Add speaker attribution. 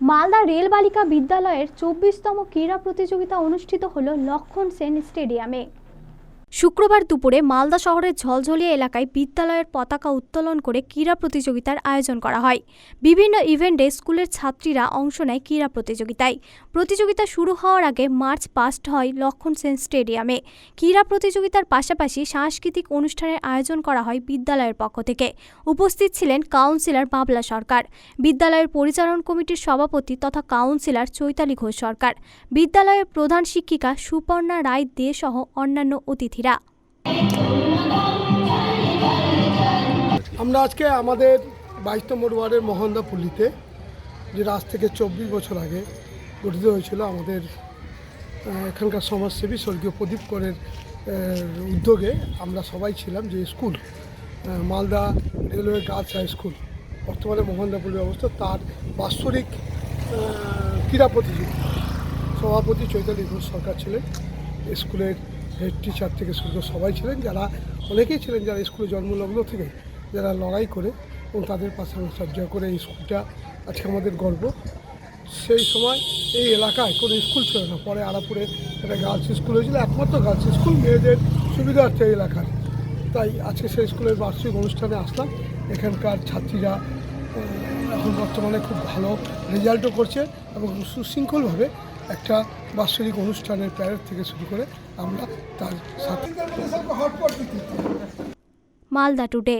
Speaker 1: Malda rail বালিকা বিদ্যালয়ের চব্বিশতম ক্রীড়া প্রতিযোগিতা অনুষ্ঠিত হল লক্ষণ সেন স্টেডিয়ামে। শুক্রবার দুপুরে মালদা শহরের ঝলঝলিয়া এলাকায় বিদ্যালয়ের পতাকা উত্তোলন করে ক্রীড়া প্রতিযোগিতার আয়োজন করা হয়। বিভিন্ন ইভেন্টে স্কুলের ছাত্রীরা অংশ নেয় ক্রীড়া প্রতিযোগিতায়। প্রতিযোগিতা শুরু হওয়ার আগে মার্চ পাস্ট হয় লক্ষণ সেন স্টেডিয়ামে। ক্রীড়া প্রতিযোগিতার পাশাপাশি সাংস্কৃতিক অনুষ্ঠানের আয়োজন করা হয় বিদ্যালয়ের পক্ষ থেকে। উপস্থিত ছিলেন কাউন্সিলর বাবলা সরকার, বিদ্যালয়ের পরিচালন কমিটির সভাপতি তথা কাউন্সিলর চৈতালি ঘোষ সরকার, বিদ্যালয়ের প্রধান শিক্ষিকা সুপর্ণা রায় দে সহ অন্যান্য অতিথিরা
Speaker 2: আমরা আজকে আমাদের বাইশ নম্বর ওয়ার্ডের মহন্দা যেটা আজ থেকে চব্বিশ বছর আগে গঠিত হয়েছিল আমাদের এখানকার সমাজসেবী স্বর্গীয় প্রদীপ করের উদ্যোগে আমরা সবাই ছিলাম যে school Malda railway girls high school, বর্তমানে মহন্দা পল্লী অবস্থা, তার বাৎসরিক ক্রীড়া প্রতিযোগিতা। সভাপতি চৈতালি ঘোষ সরকার ছিলেন, স্কুলের হেড টিচার থেকে শুরু করে সবাই ছিলেন, যারা অনেকেই ছিলেন যারা স্কুলে জন্মলগ্ন থেকে, যারা লড়াই করে এবং তাদের পাশে সহ্য করে এই স্কুলটা আজকে আমাদের গর্ব। সেই সময় এই এলাকায় কোনো স্কুল ছিল না, পরে আরাপুরে একটা গার্লস স্কুল হয়েছিল, একমাত্র গার্লস স্কুল মেয়েদের সুবিধার্থে এই এলাকার। তাই আজকে সেই স্কুলের বার্ষিক অনুষ্ঠানে আসলাম। এখানকার ছাত্রীরা এখন বর্তমানে খুব ভালো রেজাল্টও করছে এবং সুশৃঙ্খলভাবে একটা বাৎসরিক অনুষ্ঠানের প্যারেড থেকে শুরু করে আমরা তার সাথে
Speaker 1: মালদা টুডে।